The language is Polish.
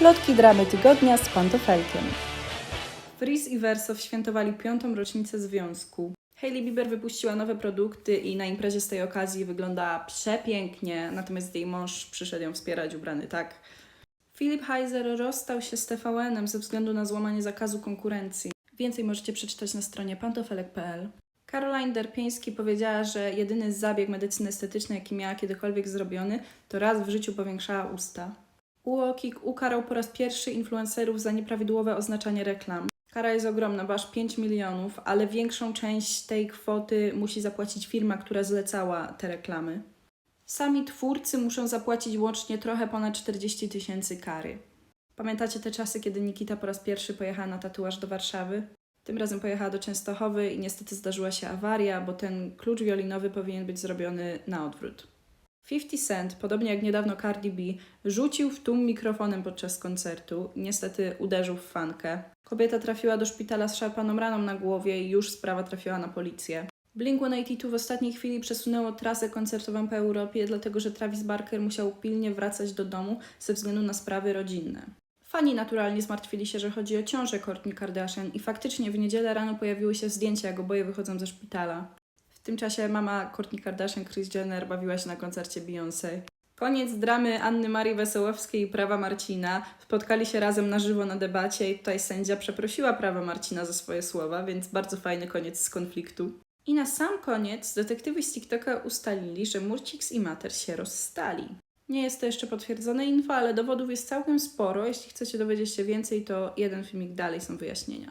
Plotki dramy tygodnia z pantofelkiem. Frizz i Verso świętowali piątą rocznicę związku. Hailey Bieber wypuściła nowe produkty i na imprezie z tej okazji wyglądała przepięknie, natomiast jej mąż przyszedł ją wspierać ubrany tak. Philip Heiser rozstał się z TVN-em ze względu na złamanie zakazu konkurencji. Więcej możecie przeczytać na stronie pantofelek.pl. Caroline Derpiński powiedziała, że jedyny zabieg medycyny estetycznej, jaki miała kiedykolwiek zrobiony, to raz w życiu powiększała usta. UOKiK ukarał po raz pierwszy influencerów za nieprawidłowe oznaczanie reklam. Kara jest ogromna, bo aż 5 milionów, ale większą część tej kwoty musi zapłacić firma, która zlecała te reklamy. Sami twórcy muszą zapłacić łącznie trochę ponad 40 tysięcy kary. Pamiętacie te czasy, kiedy Nikita po raz pierwszy pojechała na tatuaż do Warszawy? Tym razem pojechała do Częstochowy i niestety zdarzyła się awaria, bo ten klucz wiolinowy powinien być zrobiony na odwrót. 50 Cent, podobnie jak niedawno Cardi B, rzucił w tłum mikrofonem podczas koncertu. Niestety uderzył w fankę. Kobieta trafiła do szpitala z szarpaną raną na głowie i już sprawa trafiła na policję. Blink-182 w ostatniej chwili przesunęło trasę koncertową po Europie, dlatego że Travis Barker musiał pilnie wracać do domu ze względu na sprawy rodzinne. Fani naturalnie zmartwili się, że chodzi o ciążę Kourtney Kardashian i faktycznie w niedzielę rano pojawiły się zdjęcia, jak oboje wychodzą ze szpitala. Tym czasie mama Kourtney Kardashian, Kris Jenner, bawiła się na koncercie Beyoncé. Koniec dramy Anny Marii Wesołowskiej i prawa Marcina. Spotkali się razem na żywo na debacie i tutaj sędzia przeprosiła prawa Marcina za swoje słowa, więc bardzo fajny koniec z konfliktu. I na sam koniec detektywi z TikToka ustalili, że Murcix i Mater się rozstali. Nie jest to jeszcze potwierdzone info, ale dowodów jest całkiem sporo. Jeśli chcecie dowiedzieć się więcej, to jeden filmik dalej są wyjaśnienia.